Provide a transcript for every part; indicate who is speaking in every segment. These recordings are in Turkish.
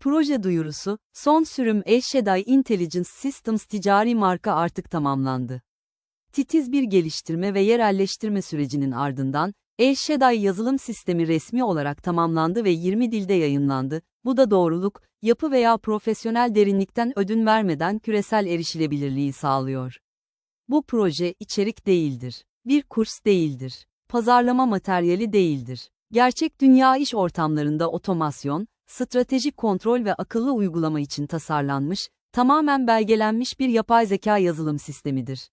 Speaker 1: Proje duyurusu, son sürüm El Intelligence Systems ticari marka artık tamamlandı. Titiz bir geliştirme ve yerelleştirme sürecinin ardından, El yazılım sistemi resmi olarak tamamlandı ve 20 dilde yayınlandı. Bu da doğruluk, yapı veya profesyonel derinlikten ödün vermeden küresel erişilebilirliği sağlıyor. Bu proje içerik değildir. Bir kurs değildir. Pazarlama materyali değildir. Gerçek dünya iş ortamlarında otomasyon, stratejik kontrol ve akıllı uygulama için tasarlanmış, tamamen belgelenmiş bir yapay zeka yazılım sistemidir.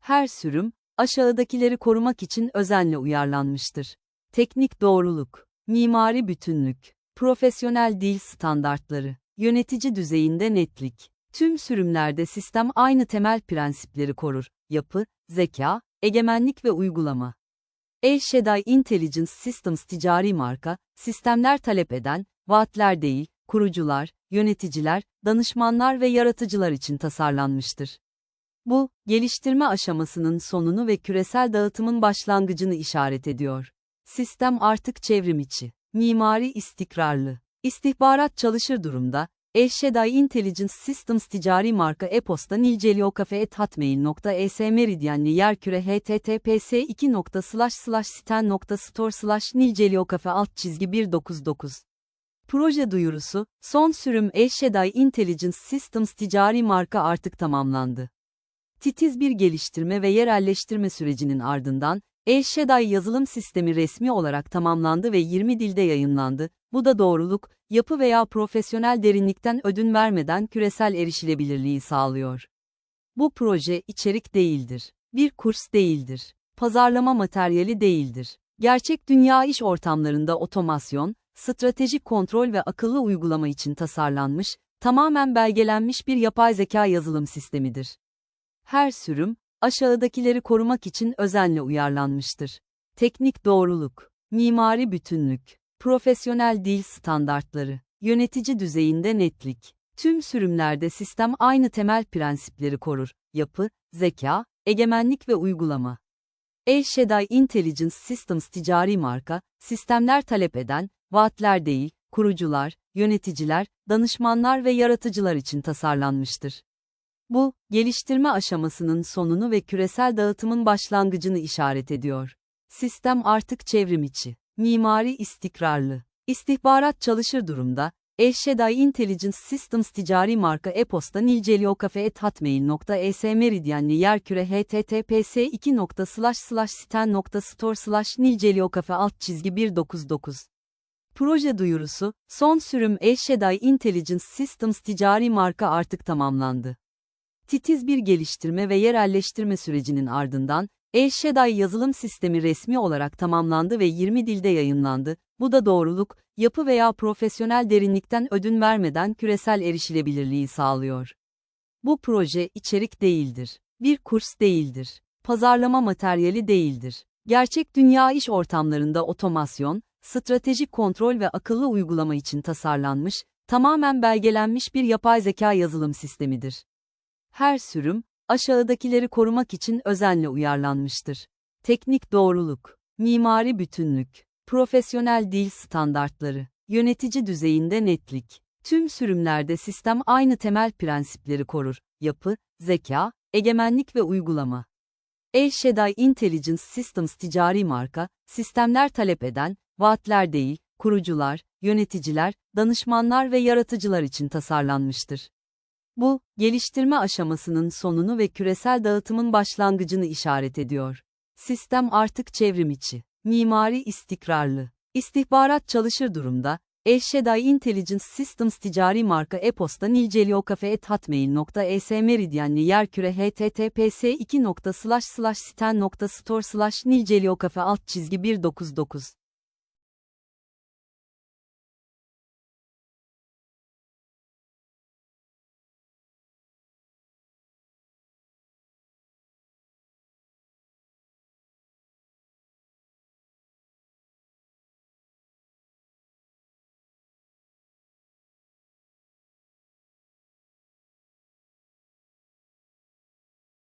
Speaker 1: Her sürüm, aşağıdakileri korumak için özenle uyarlanmıştır. Teknik doğruluk, mimari bütünlük, profesyonel dil standartları, yönetici düzeyinde netlik. Tüm sürümlerde sistem aynı temel prensipleri korur. Yapı, zeka, egemenlik ve uygulama. El Shaddai Intelligence Systems ticari marka, sistemler talep eden, vaatler değil, kurucular, yöneticiler, danışmanlar ve yaratıcılar için tasarlanmıştır. Bu, geliştirme aşamasının sonunu ve küresel dağıtımın başlangıcını işaret ediyor. Sistem artık çevrim içi, mimari istikrarlı, istihbarat çalışır durumda, El Intelligence Systems ticari marka e-posta nilceliokafe.hotmail.es meridyenli yerküre https 2 siten nilceliokafe alt çizgi 199 Proje duyurusu, son sürüm El Intelligence Systems ticari marka artık tamamlandı. Titiz bir geliştirme ve yerelleştirme sürecinin ardından, El yazılım sistemi resmi olarak tamamlandı ve 20 dilde yayınlandı. Bu da doğruluk, yapı veya profesyonel derinlikten ödün vermeden küresel erişilebilirliği sağlıyor. Bu proje içerik değildir. Bir kurs değildir. Pazarlama materyali değildir. Gerçek dünya iş ortamlarında otomasyon, stratejik kontrol ve akıllı uygulama için tasarlanmış, tamamen belgelenmiş bir yapay zeka yazılım sistemidir. Her sürüm, aşağıdakileri korumak için özenle uyarlanmıştır. Teknik doğruluk, mimari bütünlük, profesyonel dil standartları, yönetici düzeyinde netlik. Tüm sürümlerde sistem aynı temel prensipleri korur. Yapı, zeka, egemenlik ve uygulama. El Shaddai Intelligence Systems ticari marka, sistemler talep eden, vaatler değil, kurucular, yöneticiler, danışmanlar ve yaratıcılar için tasarlanmıştır. Bu, geliştirme aşamasının sonunu ve küresel dağıtımın başlangıcını işaret ediyor. Sistem artık çevrim içi, mimari istikrarlı, istihbarat çalışır durumda, El Intelligence Systems ticari marka e-posta nilceliokafe.hotmail.es meridyenli yerküre https 2 siten nilceliokafe alt çizgi 199 Proje duyurusu, son sürüm El Shaddai Intelligence Systems ticari marka artık tamamlandı. Titiz bir geliştirme ve yerelleştirme sürecinin ardından, El yazılım sistemi resmi olarak tamamlandı ve 20 dilde yayınlandı. Bu da doğruluk, yapı veya profesyonel derinlikten ödün vermeden küresel erişilebilirliği sağlıyor. Bu proje içerik değildir. Bir kurs değildir. Pazarlama materyali değildir. Gerçek dünya iş ortamlarında otomasyon, stratejik kontrol ve akıllı uygulama için tasarlanmış, tamamen belgelenmiş bir yapay zeka yazılım sistemidir. Her sürüm, aşağıdakileri korumak için özenle uyarlanmıştır. Teknik doğruluk, mimari bütünlük, profesyonel dil standartları, yönetici düzeyinde netlik. Tüm sürümlerde sistem aynı temel prensipleri korur. Yapı, zeka, egemenlik ve uygulama. El Shaddai Intelligence Systems ticari marka, sistemler talep eden, vaatler değil, kurucular, yöneticiler, danışmanlar ve yaratıcılar için tasarlanmıştır. Bu, geliştirme aşamasının sonunu ve küresel dağıtımın başlangıcını işaret ediyor. Sistem artık çevrim içi, mimari istikrarlı, istihbarat çalışır durumda, El Intelligence Systems ticari marka e-posta nilceliokafe.hotmail.es meridyenli yerküre https 2 siten nilceliokafe alt çizgi 199